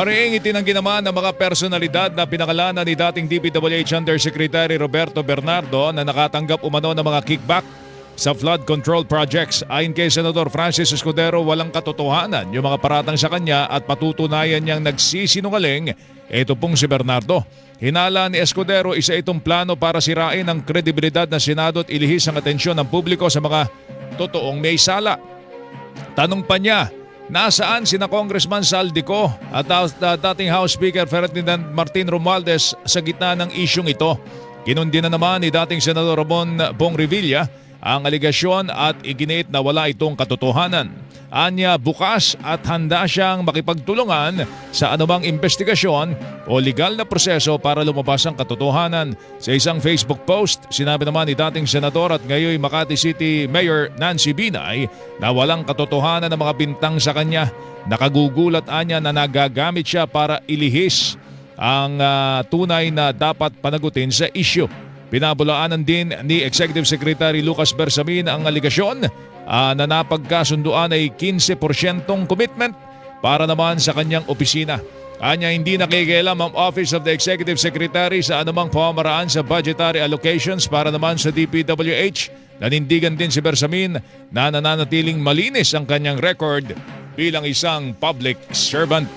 Mariing itinanggi naman ng mga personalidad na pinakalanan ni dating DPWH Undersecretary Roberto Bernardo na nakatanggap umano ng mga kickback sa flood control projects. Ayon kay Senador Francis Escudero, walang katotohanan yung mga paratang sa kanya at patutunayan niyang nagsisinungaling ito pong si Bernardo. Hinala ni Escudero isa itong plano para sirain ang kredibilidad ng Senado at ilihis ang atensyon ng publiko sa mga totoong may sala. Tanong pa niya, nasaan sina Congressman Saldico at dating House Speaker Ferdinand Martin Romualdez sa gitna ng isyong ito? Kinundi na naman ni dating Senador Ramon Bong Revilla ang aligasyon at iginiit na wala itong katotohanan. Anya bukas at handa siyang makipagtulungan sa anumang investigasyon o legal na proseso para lumabas ang katotohanan. Sa isang Facebook post, sinabi naman ni dating senador at ngayon Makati City Mayor Nancy Binay na walang katotohanan ng mga bintang sa kanya. Nakagugulat anya na nagagamit siya para ilihis ang ah, tunay na dapat panagutin sa isyu. Pinabulaanan din ni Executive Secretary Lucas Bersamin ang aligasyon ah, na napagkasunduan ay 15% commitment para naman sa kanyang opisina. Anya hindi nakikialam ang Office of the Executive Secretary sa anumang pamamaraan sa budgetary allocations para naman sa DPWH. Nanindigan din si Bersamin na nananatiling malinis ang kanyang record bilang isang public servant.